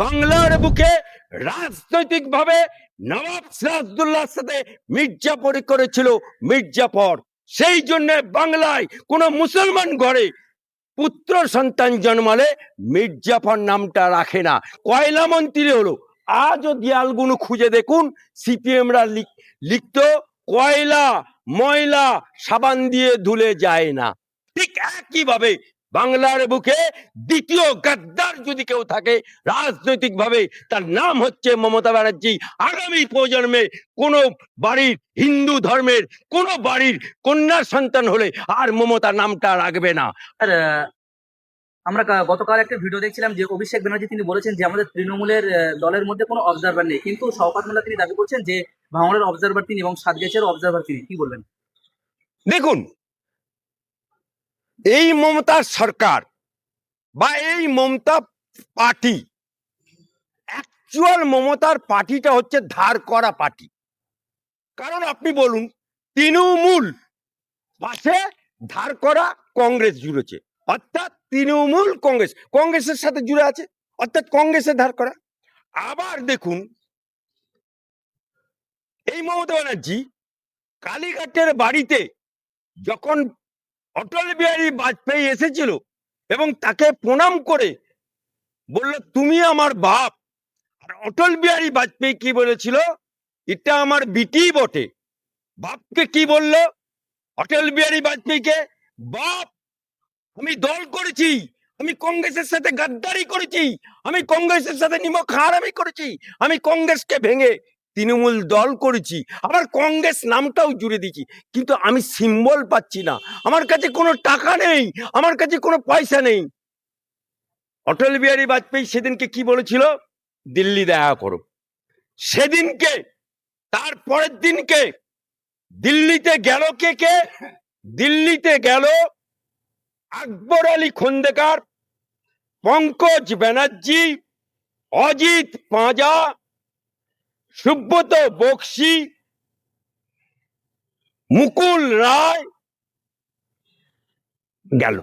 বাংলার বুকে রাজনৈতিক ভাবে নবাব সিরাজদুল্লাহর সাথে মির্জাফরি করেছিল মির্জাফর সেই জন্য বাংলায় কোন মুসলমান ঘরে পুত্র সন্তান জন্মালে মির্জাফর নামটা রাখে না। কয়লা মন্ত্রী হলো, আজও দেয়ালগুলো খুঁজে দেখুন, সিপিএমরা লিখত, কয়লা, ময়লা সাবান দিয়ে ধুলে যায় না। ঠিক একইভাবে বাংলার বুকে দ্বিতীয় গাদ্দার যদি কেউ থাকে রাজনৈতিক ভাবে তার নাম হচ্ছে মমতা ব্যানার্জি। আগামী প্রজন্মে কোন বাড়ির হিন্দু ধর্মের কোন বাড়ির কন্যা সন্তান হলে আর মমতা নামটা রাখবে না। আমরা গতকাল একটা ভিডিও দেখছিলাম যে অভিষেক ব্যানার্জি তিনি বলেছেন যে আমাদের তৃণমূলের দলের মধ্যে কোনো অবজারভার নেই। কিন্তু শওকত মোল্লা তিনি দাবি করছেন যে ভাঙড়ের অবজারভার তিনি এবং সাতগেছের অবজারভার তিনি। কি বলবেন? দেখুন এই মমতার সরকার বা এই মমতা পার্টি অ্যাকচুয়াল মমতার পার্টিটা হচ্ছে ধার করা পার্টি। কারণ আপনি বলুন, তৃণমূল পাশে ধার করা কংগ্রেস জুড়েছে। অর্থাৎ তৃণমূল কংগ্রেস, কংগ্রেসের সাথে জুড়ে আছে, অর্থাৎ কংগ্রেসের ধার করা। আবার দেখুন, এই মমতা ব্যানার্জি কালীঘাটের বাড়িতে যখন অটল বিহারী বাজপেয়ী এসেছিল এবং তাকে প্রণাম করে বলল, তুমি আমার বাপ। আর অটল বিহারী বাজপেয়ী কি বলেছিল? এটা আমার বিটি বটে। বাপকে কি বলল? অটল বিহারী বাজপেয়ীকে, বাপ, আমি দল করেছি, আমি কংগ্রেসের সাথে গাদ্দারি করেছি, আমি কংগ্রেসের সাথে নিমক হারামি করেছি, আমি কংগ্রেসকে ভেঙে তৃণমূল দল করেছি, আবার কংগ্রেস নামটাও জুড়ে দিয়েছি, কিন্তু আমি সিম্বল পাচ্ছি না। আমার কাছে কোনো টাকা নেই, আমার কাছে কোনো পয়সা নেই। অটল বিহারী বাজপেয়ী সেদিনকে কি বলেছিল? দিল্লি দেখা করো। সেদিনকে, তার পরের দিনকে, দিল্লিতে গেল কে কে? দিল্লিতে গেল আকবর আলী খন্দেকার, পঙ্কজ ব্যানার্জি, অজিত পাঁজা সুব্রত বক্সি, মুকুল রায় গেল।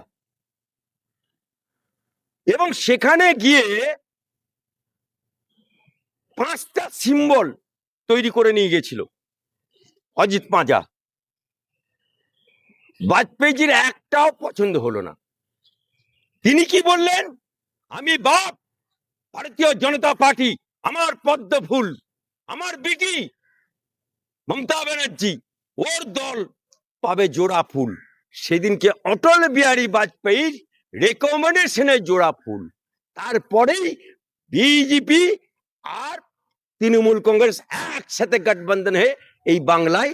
এবং সেখানে গিয়ে পাঁচটা সিম্বল তৈরি করে নিয়ে গেছিল অজিত পাঁজা বাজপেয়ীজির একটাও পছন্দ হলো না। তিনি কি বললেন? আমি বাপ, ভারতীয় জনতা পার্টি, আমার পদ্ম ফুল। আমার বিটি, মমতা ব্যানার্জি, ওর দল পাবে জোড়া ফুল। সেদিনকে অটল বিহারী বাজপেয়ীর রেকমেন্ডেশনে জোড়া ফুল। তারপরেই বিজেপি আর তৃণমূল কংগ্রেস একসাথে গঠবন্ধন হয়ে এই বাংলায়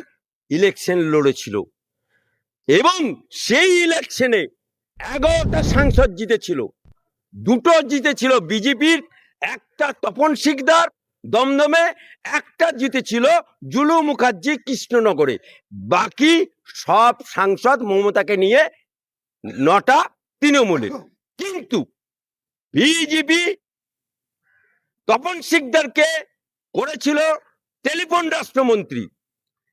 ইলেকশন লড়েছিল। এবং সেই ইলেকশনে এগারোটা সাংসদ জিতেছিল। দুটো জিতেছিল বিজেপির, একটা তপন শিকদার দমদমে একটা জিতেছিল জুলু মুখার্জি কৃষ্ণনগরে। বাকি সব সাংসদ মমতাকে নিয়ে নটা তৃণমূলের। কিন্তু বিজেপি তপন শিকদারকে করেছিল টেলিফোন রাষ্ট্রমন্ত্রী।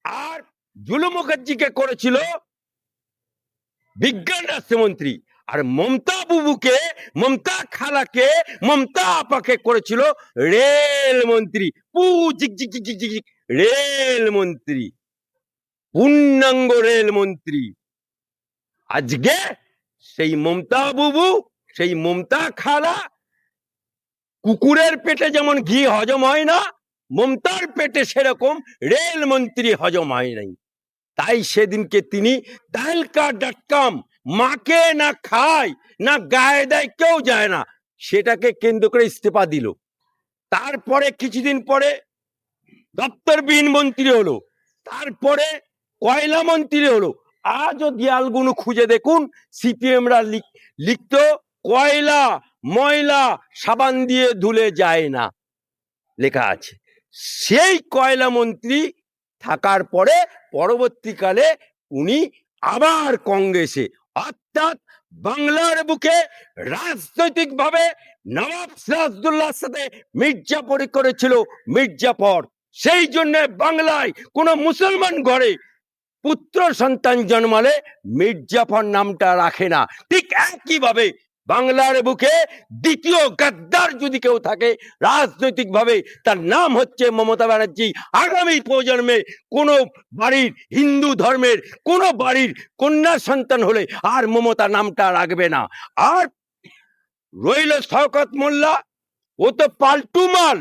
আর জুলু মুখার্জিকে করেছিল বিজ্ঞান রাষ্ট্রমন্ত্রী। আর মমতা বুবুকে, মমতা খালাকে, মমতা আপাকে করেছিল রেল মন্ত্রী। পু, জিক জিক জিক জিক রেল মন্ত্রী। পূর্ণাঙ্গ রেল মন্ত্রী। আজকে সেই মমতা বুবু, সেই মমতা খালা কুকুরের পেটে যেমন ঘি হজম হয় না, মমতার পেটে সেরকম রেল মন্ত্রী হজম হয় নাই। তাই সেদিনকে তিনি তাহলকা ডট কম মাকে না খায়, না গায়ে দেয়, কেউ যায় না। সেটাকে কেন্দ্র করে ইস্তফা দিল। তারপরে কিছুদিন পরে দপ্তরবিহীন মন্ত্রী হলো। তারপরে কয়লা মন্ত্রী হলো। আজও দেয়ালগুলো খুঁজে দেখুন, সিপিএমরা লিখতো, কয়লা, ময়লা সাবান দিয়ে ধুলে যায় না। লেখা আছে। সেই কয়লা মন্ত্রী থাকার পরে পরবর্তীকালে উনি আবার কংগ্রেসে অর্থাৎ বাংলার বুকে রাজনৈতিক ভাবে নবাব সিরাজদুল্লাহর সাথে মির্জাফরি করেছিল মির্জাফর সেই জন্য বাংলায় কোন মুসলমান ঘরে পুত্র সন্তান জন্মালে মির্জাফর নামটা রাখে না। ঠিক একইভাবে বাংলার বুকে দ্বিতীয় গাদ্দার যদি কেউ থাকে, রাজনৈতিকভাবে তার নাম হচ্ছে মমতা ব্যানার্জি। আগামী প্রজন্মে কোনো বাড়ির হিন্দু ধর্মের, কোনো বাড়ির কন্যা সন্তান হলে আর মমতা নামটা রাখবে না। আর রইল শওকত মোল্লা, ও তো পাল্টু মাল,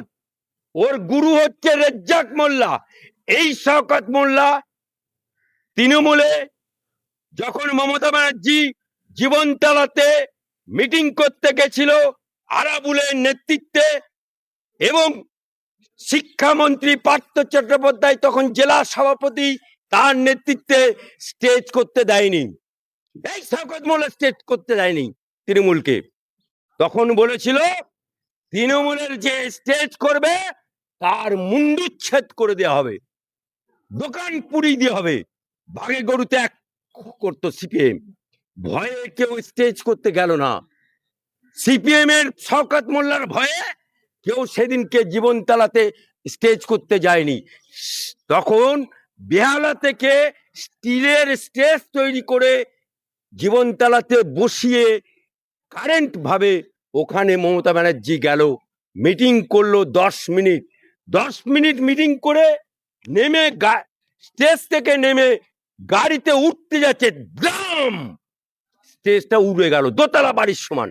ওর গুরু হচ্ছে রেজ্জাক মোল্লা। এই শওকত মোল্লা তৃণমূলে যখন মমতা ব্যানার্জি জীবনতলাতে মিটিং করতে গেছিল আরাবুলের নেতৃত্বে এবং শিক্ষামন্ত্রী পার্থ চট্টোপাধ্যায় তখন জেলা সভাপতি, তার নেতৃত্বে স্টেজ করতে দেয়নি। স্টেজ করতে দেয়নি তৃণমূলকে। তখন বলেছিল, তৃণমূলের যে স্টেজ করবে, তার মুন্ডুচ্ছেদ করে দেওয়া হবে। দোকান পুড়ি দিয়ে হবে। বাঘে গরুতে এক করতো সিপিএম। ভয়ে কেউ স্টেজ করতে গেল না। সিপিএম এর শওকত মোল্লার ভয়ে কেউ সেদিনকে জীবন তালাতে স্টেজ করতে যায়নি। তখন বেহালা থেকে স্টিলের স্টেজ তৈরি করে জীবনতলাতে বসিয়ে কারেন্ট ভাবে ওখানে মমতা ব্যানার্জি গেল। মিটিং করল দশ মিনিট। দশ মিনিট মিটিং করে নেমে স্টেজ থেকে নেমে গাড়িতে উঠতে যাচ্ছে দাম স্টেজটা উড়ে গেল, দোতলা বাড়ির সমান।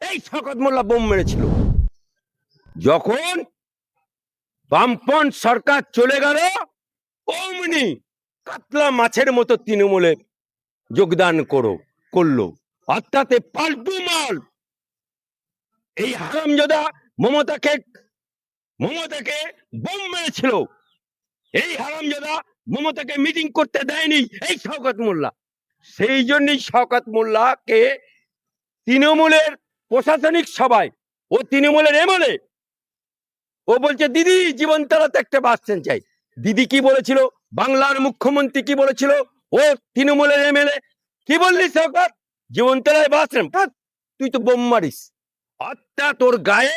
এই শকত মোল্লা বোম মেরেছিল। যখন বামপন সরকার চলে গেল, অমনি কাতলা মাছের মতো তৃণমূলে যোগদান করো, করল। অর্থাৎ পাল্টু মাল। এই হারামজাদা মমতাকে মমতাকে বোম মেরেছিল। এই হারামজাদা মমতাকে মিটিং করতে দেয়নি এই শওকত মোল্লা। সেই জন্যই শওকত মোল্লাকে তৃণমূলের প্রশাসনিক সভায়, ও তৃণমূলের এমএলএ ও বলছে, দিদি, জীবন তালাতে একটা বাস স্ট্যান্ড চাই। দিদি কি বলেছিল? বাংলার মুখ্যমন্ত্রী কি বলেছিল? ও তৃণমূলের এমএলএ কি বললি শওকত? জীবন তালায় বাস তুই তো বোম মারিস। অর্থাৎ তোর গায়ে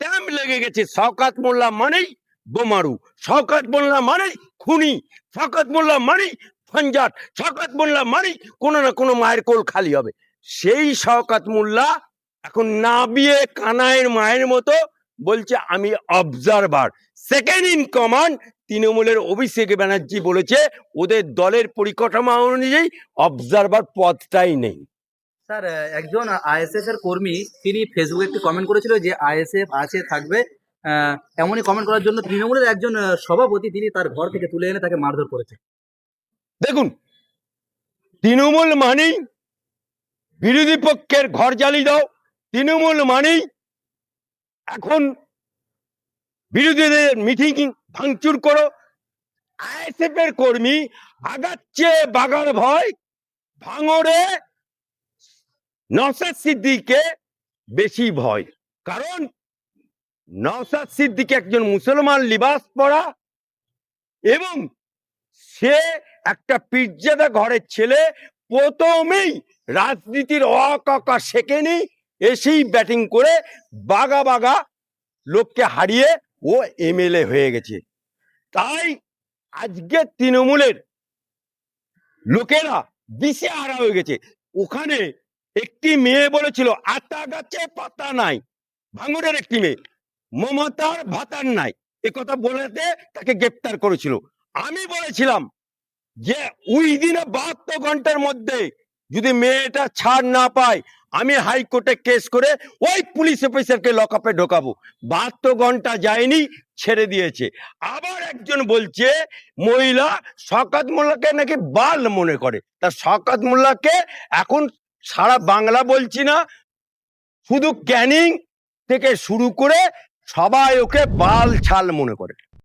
ট্যাম লেগে গেছে। শওকাত মোল্লা মানেই বোমারু। শওকাত মোল্লা মানেই খুনি। শওকাত মোল্লা মানেই ফঞ্জাট শওকাত মোল্লা মারি কোনো না কোনো মায়ের কোল খালি হবে। সেই শওকাত মোল্লা এখন না বিয়ে কানাইয়ের মায়ের মতো বলছে, আমি অবজারভার সেকেন্ড ইন কমান্ড তৃণমূলের অভিষেক ব্যানার্জি বলেছে, ওদের দলের পরিকাঠামো অনুযায়ী অবজারভার পদটাই নেই। স্যার, একজন আইএসএফ এর কর্মী, তিনি ফেসবুকে একটি কমেন্ট করেছিল যে আইএসএফ আছে, থাকবে। এমনই কমেন্ট করার জন্য তৃণমূলের একজন সভাপতি, তিনি তার ঘর থেকে তুলে এনে তাকে মারধর করেছে। দেখুন, তৃণমূল মানেই বিরোধী পক্ষের ঘর জ্বালিয়ে দাও, তৃণমূল মানেই এখন বিরোধীদের মিটিং ভাঙচুর করো। আইএসএফ কর্মী আগাচ্ছে বাগার ভয়, ভাঙড়ে নসাদ সিদ্দিকে বেশি ভয়। কারণ নসাদ সিদ্দিক একজন মুসলমান, লিবাস পরা এবং সে একটা পিজ্জাদা ঘরের ছেলে প্রথমেই রাজনীতির অকাকা শেখেনি এসেই ব্যাটিং করে বাগা বাগা লোককে হারিয়ে ও এমএলএ হয়ে গেছে। তাই আজকে তৃণমূলের লোকেরা দিশে হারা হয়ে গেছে। ওখানে একটি মেয়ে বলেছিল, আতা গাছে পাতা নাই। ভাঙড়ের একটি মেয়ে, মমতার ভাতার নাই। কথা বলেতে তাকে গ্রেপ্তার করেছিল। আমি বলেছিলাম যে ওই দিনে বাহাত্তর ঘণ্টার মধ্যে যদি মেয়েটা ছাড় না পায়, আমি হাইকোর্টে কেস করে ওই পুলিশ অফিসারকে লকআপে ঢোকাবো। বাহাত্তর ঘণ্টা যায়নি, ছেড়ে দিয়েছে। আবার একজন বলছে, মহিলা শকাত মোল্লাকে নাকি বাল মনে করে। তা শকাত মোল্লাকে এখন সারা বাংলা বলছি না, শুধু ক্যানিং থেকে শুরু করে সবাই ওকে বাল ছাল মনে করে।